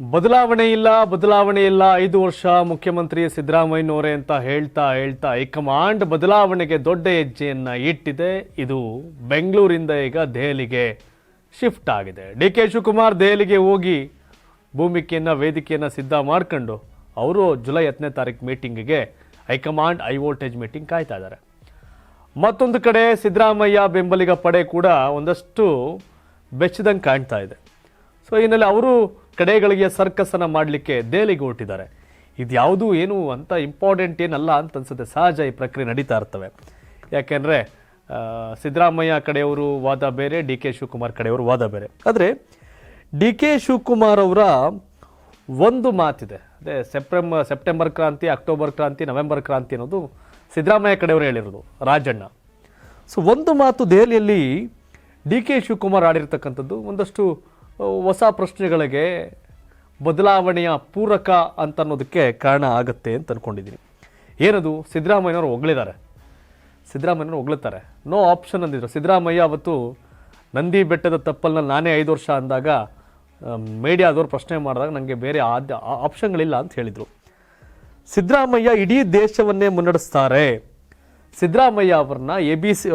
ಬದಲಾವಣೆ ಇಲ್ಲ ಬದಲಾವಣೆ ಇಲ್ಲ. ಐದು ವರ್ಷ ಮುಖ್ಯಮಂತ್ರಿ ಸಿದ್ದರಾಮಯ್ಯನವರೇ ಅಂತ ಹೇಳ್ತಾ ಹೇಳ್ತಾ ಹೈಕಮಾಂಡ್ ಬದಲಾವಣೆಗೆ ದೊಡ್ಡ ಹೆಜ್ಜೆಯನ್ನ ಇಟ್ಟಿದೆ. ಇದು ಬೆಂಗಳೂರಿಂದ ಈಗ ದೆಹಲಿಗೆ ಶಿಫ್ಟ್ ಆಗಿದೆ. ಡಿ ಕೆ ಶಿವಕುಮಾರ್ ದೆಹಲಿಗೆ ಹೋಗಿ ಭೂಮಿಕೆಯನ್ನು, ವೇದಿಕೆಯನ್ನು ಸಿದ್ಧ ಮಾಡ್ಕೊಂಡು ಅವರು ಜುಲೈ ಹತ್ತನೇ ತಾರೀಕು ಮೀಟಿಂಗಿಗೆ high command high voltage meeting ಕಾಯ್ತಾ ಇದ್ದಾರೆ. ಮತ್ತೊಂದು ಕಡೆ ಸಿದ್ದರಾಮಯ್ಯ ಬೆಂಬಲಿಗ ಪಡೆ ಕೂಡ ಒಂದಷ್ಟು ಬೆಚ್ಚದಂಗೆ ಕಾಣ್ತಾ ಇದೆ. ಸೊ ಹಿನ್ನೆಲೆ ಅವರು ಕಡೆಗಳಿಗೆ ಸರ್ಕಸನ್ನು ಮಾಡಲಿಕ್ಕೆ ದೆಹಲಿಗೆ ಹೊರಟಿದ್ದಾರೆ. ಇದ್ಯಾವುದು ಏನು ಅಂತ ಇಂಪಾರ್ಟೆಂಟ್ ಏನಲ್ಲ ಅಂತ ಅನ್ಸುತ್ತೆ. ಸಹಜ ಈ ಪ್ರಕ್ರಿಯೆ ನಡೀತಾ ಇರ್ತವೆ. ಯಾಕೆಂದರೆ ಸಿದ್ದರಾಮಯ್ಯ ಕಡೆಯವರು ವಾದ ಬೇರೆ, ಡಿ ಕೆ ಶಿವಕುಮಾರ್ ಕಡೆಯವರು ವಾದ ಬೇರೆ. ಆದರೆ, ಡಿ ಕೆ ಶಿವಕುಮಾರ್ ಅವರ ಒಂದು ಮಾತಿದೆ. ಅದೇ ಸೆಪ್ಟೆಂಬರ್ ಸೆಪ್ಟೆಂಬರ್ ಕ್ರಾಂತಿ, ಅಕ್ಟೋಬರ್ ಕ್ರಾಂತಿ, ನವೆಂಬರ್ ಕ್ರಾಂತಿ ಅನ್ನೋದು ಸಿದ್ದರಾಮಯ್ಯ ಕಡೆಯವರು ಹೇಳಿರೋದು, ರಾಜಣ್ಣ. ಸೊ, ಒಂದು ಮಾತು ದೆಹಲಿಯಲ್ಲಿ ಡಿ ಕೆ ಶಿವಕುಮಾರ್ ಆಡಿರ್ತಕ್ಕಂಥದ್ದು ಒಂದಷ್ಟು ಹೊಸ ಪ್ರಶ್ನೆಗಳಿಗೆ ಬದಲಾವಣೆಯ ಪೂರಕ ಅಂತ ಅನ್ನೋದಕ್ಕೆ ಕಾರಣ ಆಗುತ್ತೆ ಅಂತ ಅಂದ್ಕೊಂಡಿದ್ದೀನಿ ಏನದು? ಸಿದ್ದರಾಮಯ್ಯನವರು ಹೊಗಳಿದ್ದಾರೆ. ಸಿದ್ದರಾಮಯ್ಯನವರು ಹೊಗಳುತ್ತಾರೆ ನೋ ಆಪ್ಷನ್ ಅಂದಿದ್ರು. ಸಿದ್ದರಾಮಯ್ಯ ಅವತ್ತು ನಂದಿ ಬೆಟ್ಟದ ತಪ್ಪಲ್ನ ನಾನೇ ಐದು ವರ್ಷ ಅಂದಾಗ ಮೀಡಿಯಾದವ್ರು ಪ್ರಶ್ನೆ ಮಾಡಿದಾಗ ನನಗೆ ಬೇರೆ ಆದ್ಯ ಆಪ್ಷನ್ಗಳಿಲ್ಲ ಅಂತ ಹೇಳಿದರು. ಸಿದ್ದರಾಮಯ್ಯ ಇಡೀ ದೇಶವನ್ನೇ ಮುನ್ನಡೆಸ್ತಾರೆ. ಸಿದ್ದರಾಮಯ್ಯ ಅವರನ್ನ A B C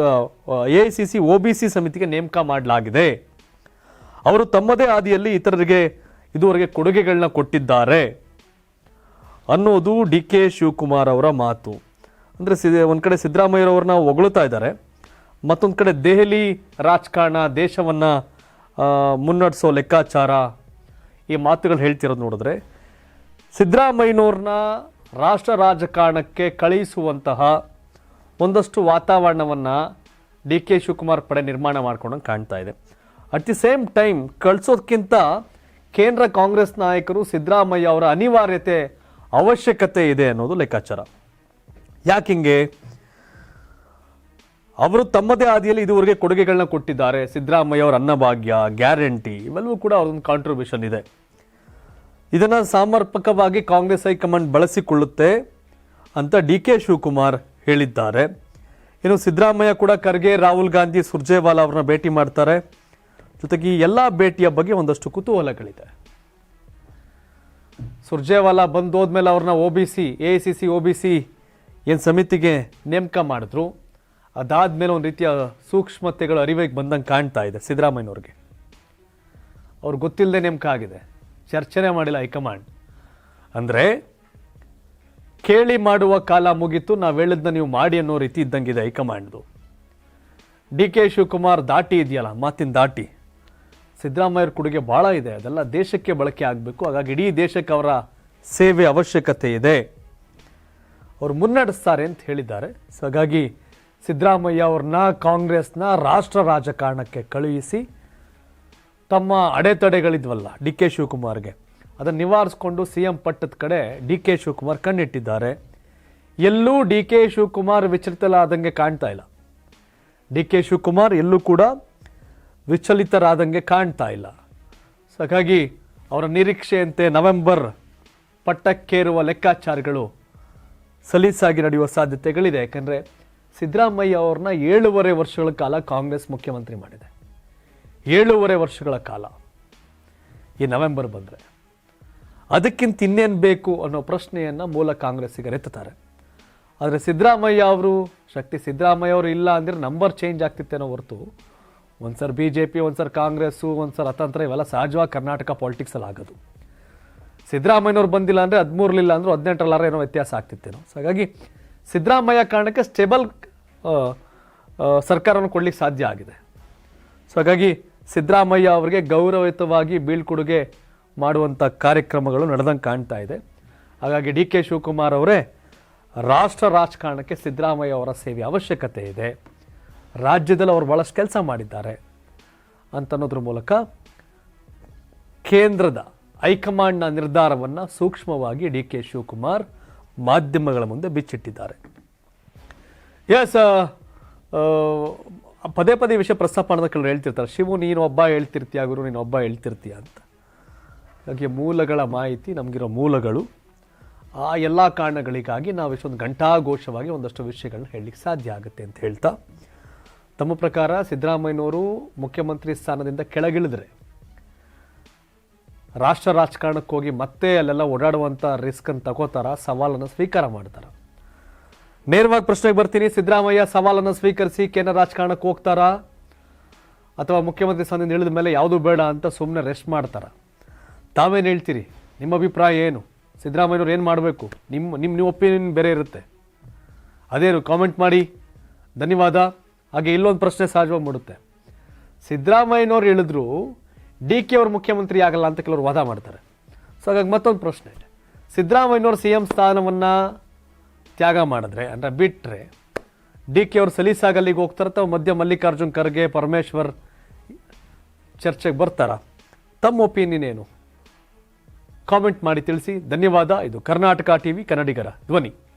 A C C O B C ಸಮಿತಿಗೆ ನೇಮಕ ಮಾಡಲಾಗಿದೆ. ಅವರು ತಮ್ಮದೇ ಆದಿಯಲ್ಲಿ ಇತರರಿಗೆ ಇದುವರೆಗೆ ಕೊಡುಗೆಗಳನ್ನ ಕೊಟ್ಟಿದ್ದಾರೆ ಅನ್ನೋದು ಡಿ ಕೆ ಶಿವಕುಮಾರ್ ಅವರ ಮಾತು. ಅಂದರೆ ಸಿ, ಒಂದು ಕಡೆ ಸಿದ್ದರಾಮಯ್ಯರವ್ರನ್ನ ಹೊಗಳುತ್ತಾ ಇದ್ದಾರೆ, ಮತ್ತೊಂದು ಕಡೆ ದೆಹಲಿ ರಾಜಕಾರಣ, ದೇಶವನ್ನು ಮುನ್ನಡೆಸೋ ಲೆಕ್ಕಾಚಾರ, ಈ ಮಾತುಗಳು ಹೇಳ್ತಿರೋದು ನೋಡಿದ್ರೆ, ಸಿದ್ದರಾಮಯ್ಯನವ್ರನ್ನ ರಾಷ್ಟ್ರ ರಾಜಕಾರಣಕ್ಕೆ ಕಳುಹಿಸುವಂತಹ ಒಂದಷ್ಟು ವಾತಾವರಣವನ್ನು ಡಿ ಕೆ ಶಿವಕುಮಾರ್ ಪಡೆ ನಿರ್ಮಾಣ ಮಾಡ್ಕೊಂಡಂಗೆ ಕಾಣ್ತಾ ಇದೆ. ಅಟ್ ದಿ ಸೇಮ್ ಟೈಮ್ ಕಳಿಸೋದಕ್ಕಿಂತ ಕೇಂದ್ರ ಕಾಂಗ್ರೆಸ್ ನಾಯಕರು ಸಿದ್ದರಾಮಯ್ಯ ಅವರ ಅನಿವಾರ್ಯತೆ ಅವಶ್ಯಕತೆ ಇದೆ ಅನ್ನೋದು ಲೆಕ್ಕಾಚಾರ. ಯಾಕಿಂಗೆ ಅವರು ತಮ್ಮದೇ ಆದಿಯಲ್ಲಿ ಇದುವರೆಗೆ ಕೊಡುಗೆಗಳನ್ನ ಕೊಟ್ಟಿದ್ದಾರೆ. ಸಿದ್ದರಾಮಯ್ಯ ಅವರ ಅನ್ನಭಾಗ್ಯ, ಗ್ಯಾರಂಟಿ, ಇವೆಲ್ಲವೂ ಕೂಡ ಅವರೊಂದು ಕಾಂಟ್ರಿಬ್ಯೂಷನ್ ಇದೆ. ಇದನ್ನು ಸಮರ್ಪಕವಾಗಿ ಕಾಂಗ್ರೆಸ್ ಹೈಕಮಾಂಡ್ ಬಳಸಿಕೊಳ್ಳುತ್ತೆ ಅಂತ ಡಿ ಕೆ ಶಿವಕುಮಾರ್ ಹೇಳಿದ್ದಾರೆ. ಇನ್ನು ಸಿದ್ದರಾಮಯ್ಯ ಕೂಡ ಖರ್ಗೆ, ರಾಹುಲ್ ಗಾಂಧಿ, ಸುರ್ಜೇವಾಲಾ ಅವ್ರನ್ನ ಭೇಟಿ ಮಾಡ್ತಾರೆ. ಜೊತೆಗೆ ಎಲ್ಲ ಭೇಟಿಯ ಬಗ್ಗೆ ಒಂದಷ್ಟು ಕುತೂಹಲಗಳಿದೆ. ಸುರ್ಜೇವಾಲಾ ಬಂದು ಹೋದ್ಮೇಲೆ ಅವ್ರನ್ನ O B C A C C O B C ಏನು ಸಮಿತಿಗೆ ನೇಮಕ ಮಾಡಿದ್ರು. ಅದಾದ್ಮೇಲೆ ಒಂದು ರೀತಿಯ ಸೂಕ್ಷ್ಮತೆಗಳು ಅರಿವಿಗೆ ಬಂದಂಗೆ ಕಾಣ್ತಾ ಇದೆ ಸಿದ್ದರಾಮಯ್ಯವ್ರಿಗೆ ಅವ್ರು ಗೊತ್ತಿಲ್ಲದೆ ನೇಮಕ ಆಗಿದೆ. ಚರ್ಚೆನೆ ಮಾಡಿಲ್ಲ ಹೈಕಮಾಂಡ್. ಅಂದರೆ ಕೇಳಿ ಮಾಡುವ ಕಾಲ ಮುಗೀತು, ನಾವು ಹೇಳಿದ್ನ ನೀವು ಮಾಡಿ ಅನ್ನೋ ರೀತಿ ಇದ್ದಂಗಿದೆ ಹೈಕಮಾಂಡ್ದು. ಡಿ ಕೆ ಶಿವಕುಮಾರ್ ದಾಟಿ ಇದೆಯಲ್ಲ, ಮಾತಿನ ದಾಟಿ. ಸಿದ್ದರಾಮಯ್ಯರ ಕೊಡುಗೆ ಭಾಳ ಇದೆ. ಅದೆಲ್ಲ ದೇಶಕ್ಕೆ ಬಳಕೆ ಆಗಬೇಕು. ಹಾಗಾಗಿ ಇಡೀ ದೇಶಕ್ಕೆ ಅವರ ಸೇವೆ ಅವಶ್ಯಕತೆ ಇದೆ. ಅವರು ಮುನ್ನಡೆಸ್ತಾರೆ ಅಂತ ಹೇಳಿದ್ದಾರೆ. ಸೊ ಹಾಗಾಗಿ ಸಿದ್ದರಾಮಯ್ಯ ಅವ್ರನ್ನ ಕಾಂಗ್ರೆಸ್ನ ರಾಷ್ಟ್ರ ರಾಜಕಾರಣಕ್ಕೆ ಕಳುಹಿಸಿ ತಮ್ಮ ಅಡೆತಡೆಗಳಿದ್ವಲ್ಲ ಡಿ ಕೆ ಶಿವಕುಮಾರ್ಗೆ. ಅದನ್ನು ನಿವಾರಿಸ್ಕೊಂಡು ಸಿ ಎಂ ಪಟ್ಟದ ಕಡೆ ಡಿ ಕೆ ಶಿವಕುಮಾರ್ ಕಣ್ಣಿಟ್ಟಿದ್ದಾರೆ. ಎಲ್ಲೂ ಡಿ ಕೆ ಶಿವಕುಮಾರ್ ವಿಚಲಿತಲಾದಂಗೆ ಕಾಣ್ತಾ ಇಲ್ಲ. ಡಿ ಕೆ ಶಿವಕುಮಾರ್ ಎಲ್ಲೂ ಕೂಡ ವಿಚಲಿತರಾದಂಗೆ ಕಾಣ್ತಾ ಇಲ್ಲ. ಸೊ ಹಾಗಾಗಿ ಅವರ ನಿರೀಕ್ಷೆಯಂತೆ ನವೆಂಬರ್ ಪಟ್ಟಕ್ಕೇರುವ ಲೆಕ್ಕಾಚಾರಗಳು ಸಲೀಸಾಗಿ ನಡೆಯುವ ಸಾಧ್ಯತೆಗಳಿದೆ. ಯಾಕಂದರೆ ಸಿದ್ದರಾಮಯ್ಯ ಅವ್ರನ್ನ ಏಳೂವರೆ ವರ್ಷಗಳ ಕಾಲ ಕಾಂಗ್ರೆಸ್ ಮುಖ್ಯಮಂತ್ರಿ ಮಾಡಿದೆ. ಏಳೂವರೆ ವರ್ಷಗಳ ಕಾಲ ಈ ನವೆಂಬರ್ ಬಂದರೆ. ಅದಕ್ಕಿಂತ ಇನ್ನೇನು ಬೇಕು ಅನ್ನೋ ಪ್ರಶ್ನೆಯನ್ನು ಮೂಲ ಕಾಂಗ್ರೆಸ್ಸಿಗರು ಎತ್ತುತ್ತಾರೆ. ಆದರೆ ಸಿದ್ದರಾಮಯ್ಯ ಅವರು, ಶಕ್ತಿ ಸಿದ್ದರಾಮಯ್ಯ ಅವರು ಇಲ್ಲ ಅಂದರೆ ನಂಬರ್ ಚೇಂಜ್ ಆಗ್ತಿತ್ತೇನೋ ಹೊರತು ಒಂದು ಸರ್ ಬಿ ಜೆ ಪಿ ಒಂದು ಕಾಂಗ್ರೆಸ್ಸು ಒಂದು ಅತಂತ್ರ ಇವೆಲ್ಲ ಸಹಜವಾಗಿ ಕರ್ನಾಟಕ ಪಾಲಿಟಿಕ್ಸಲ್ಲಿ ಆಗೋದು. ಸಿದ್ದರಾಮಯ್ಯನವ್ರು ಬಂದಿಲ್ಲ ಅಂದರೆ ಹದಿಮೂರಲಿಲ್ಲ ಅಂದರೂ ಹದಿನೆಂಟರಲ್ಲಾರ ಏನೋ ವ್ಯತ್ಯಾಸ ಆಗ್ತಿತ್ತೇನೋ. ಸೊ ಹಾಗಾಗಿ ಸಿದ್ದರಾಮಯ್ಯ ಕಾರಣಕ್ಕೆ ಸ್ಟೇಬಲ್ ಸರ್ಕಾರವನ್ನು ಕೊಡ್ಲಿಕ್ಕೆ ಸಾಧ್ಯ ಆಗಿದೆ. ಸೊ ಹಾಗಾಗಿ ಸಿದ್ದರಾಮಯ್ಯ ಅವರಿಗೆ ಗೌರವಯುತವಾಗಿ ಬೀಳ್ಕೊಡುಗೆ ಮಾಡುವಂಥ ಕಾರ್ಯಕ್ರಮಗಳು ನಡೆದಂಗೆ ಕಾಣ್ತಾ ಇದೆ. ಹಾಗಾಗಿ ಡಿ ಕೆ ಶಿವಕುಮಾರ್ ಅವರೇ ರಾಷ್ಟ್ರ ರಾಜಕಾರಣಕ್ಕೆ ಸಿದ್ದರಾಮಯ್ಯ ಅವರ ಸೇವೆ ಅವಶ್ಯಕತೆ ಇದೆ. ರಾಜ್ಯದಲ್ಲಿ ಅವರು ಭಾಳಷ್ಟು ಕೆಲಸ ಮಾಡಿದ್ದಾರೆ ಅಂತನ್ನೋದ್ರ ಮೂಲಕ ಕೇಂದ್ರದ ಹೈಕಮಾಂಡ್ನ ನಿರ್ಧಾರವನ್ನು ಸೂಕ್ಷ್ಮವಾಗಿ ಡಿ ಕೆ ಶಿವಕುಮಾರ್ ಮಾಧ್ಯಮಗಳ ಮುಂದೆ ಬಿಚ್ಚಿಟ್ಟಿದ್ದಾರೆ. ಎಸ್ ಪದೇ ಪದೇ ವಿಷಯ ಪ್ರಸ್ತಾಪ ಮಾಡೋದಕ್ಕೆ ಕೆಲವರು ಹೇಳ್ತಿರ್ತಾರೆ, ಶಿವು ನೀನು ಒಬ್ಬ ಹೇಳ್ತಿರ್ತೀಯ ಗುರು ನೀನು ಒಬ್ಬ ಹೇಳ್ತಿರ್ತೀಯ ಅಂತ. ಹಾಗೆ ಮೂಲಗಳ ಮಾಹಿತಿ ನಮಗಿರೋ ಮೂಲಗಳು, ಆ ಎಲ್ಲ ಕಾರಣಗಳಿಗಾಗಿ ನಾವು ಇಷ್ಟೊಂದು ಘಂಟಾಘೋಷವಾಗಿ ಒಂದಷ್ಟು ವಿಷಯಗಳನ್ನ ಹೇಳಲಿಕ್ಕೆ ಸಾಧ್ಯ ಆಗುತ್ತೆ ಅಂತ ಹೇಳ್ತಾ ತಮ್ಮ ಪ್ರಕಾರ ಸಿದ್ದರಾಮಯ್ಯನವರು ಮುಖ್ಯಮಂತ್ರಿ ಸ್ಥಾನದಿಂದ ಕೆಳಗಿಳಿದ್ರೆ ರಾಷ್ಟ್ರ ರಾಜಕಾರಣಕ್ಕೆ ಹೋಗಿ ಮತ್ತೆ ಅಲ್ಲೆಲ್ಲ ಓಡಾಡುವಂಥ ರಿಸ್ಕನ್ನು ತಗೋತಾರ? ಸವಾಲನ್ನು ಸ್ವೀಕಾರ ಮಾಡ್ತಾರ? ನೇರವಾಗಿ ಪ್ರಶ್ನೆಗೆ ಬರ್ತೀನಿ, ಸಿದ್ದರಾಮಯ್ಯ ಸವಾಲನ್ನು ಸ್ವೀಕರಿಸಿ ಕೇಂದ್ರ ರಾಜಕಾರಣಕ್ಕೆ ಹೋಗ್ತಾರಾ? ಅಥವಾ ಮುಖ್ಯಮಂತ್ರಿ ಸ್ಥಾನದಿಂದ ಇಳಿದ ಮೇಲೆ ಯಾವುದು ಬೇಡ ಅಂತ ಸುಮ್ಮನೆ ರೆಸ್ಟ್ ಮಾಡ್ತಾರ? ತಾವೇನು ಹೇಳ್ತೀರಿ? ನಿಮ್ಮ ಅಭಿಪ್ರಾಯ ಏನು? ಸಿದ್ದರಾಮಯ್ಯವ್ರು ಏನು ಮಾಡಬೇಕು? ನಿಮ್ಮ ನಿಮ್ಮ ನಿಮ್ಮ ಒಪಿನಿಯನ್ ಬೇರೆ ಇರುತ್ತೆ. ಅದೇನು ಕಾಮೆಂಟ್ ಮಾಡಿ. ಧನ್ಯವಾದ. ಹಾಗೆ ಇಲ್ಲೊಂದು ಪ್ರಶ್ನೆ ಸಹಜವಾಗಿ ಮೂಡುತ್ತೆ. ಸಿದ್ದರಾಮಯ್ಯನವ್ರು ಹೇಳಿದ್ರು ಡಿ ಕೆ ಅವರು ಮುಖ್ಯಮಂತ್ರಿ ಆಗಲ್ಲ ಅಂತ ಕೆಲವರು ವಾದ ಮಾಡ್ತಾರೆ. ಸೊ ಹಾಗಾಗಿ ಮತ್ತೊಂದು ಪ್ರಶ್ನೆ ಸಿದ್ದರಾಮಯ್ಯನವ್ರು ಸಿ ಎಂ ಸ್ಥಾನವನ್ನು ತ್ಯಾಗ ಮಾಡಿದ್ರೆ, ಅಂದರೆ ಬಿಟ್ಟರೆ ಡಿ ಕೆ ಅವರು ಸಲೀಸಾಗಲ್ಲಿಗೆ ಹೋಗ್ತಾರೆ ಅಥವಾ ಮಧ್ಯ ಮಲ್ಲಿಕಾರ್ಜುನ್ ಖರ್ಗೆ, ಪರಮೇಶ್ವರ್ ಚರ್ಚೆಗೆ ಬರ್ತಾರ? ತಮ್ಮ ಒಪಿನಿಯನ್ ಏನು? ಕಾಮೆಂಟ್ ಮಾಡಿ ತಿಳಿಸಿ. ಧನ್ಯವಾದ. ಇದು ಕರ್ನಾಟಕ ಟಿವಿ, ಕನ್ನಡಿಗರ ಧ್ವನಿ.